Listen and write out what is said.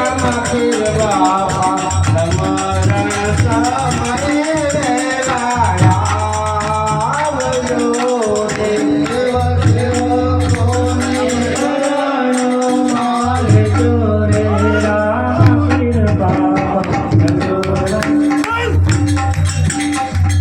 Rama Kirvapa, Rama Rana Sama.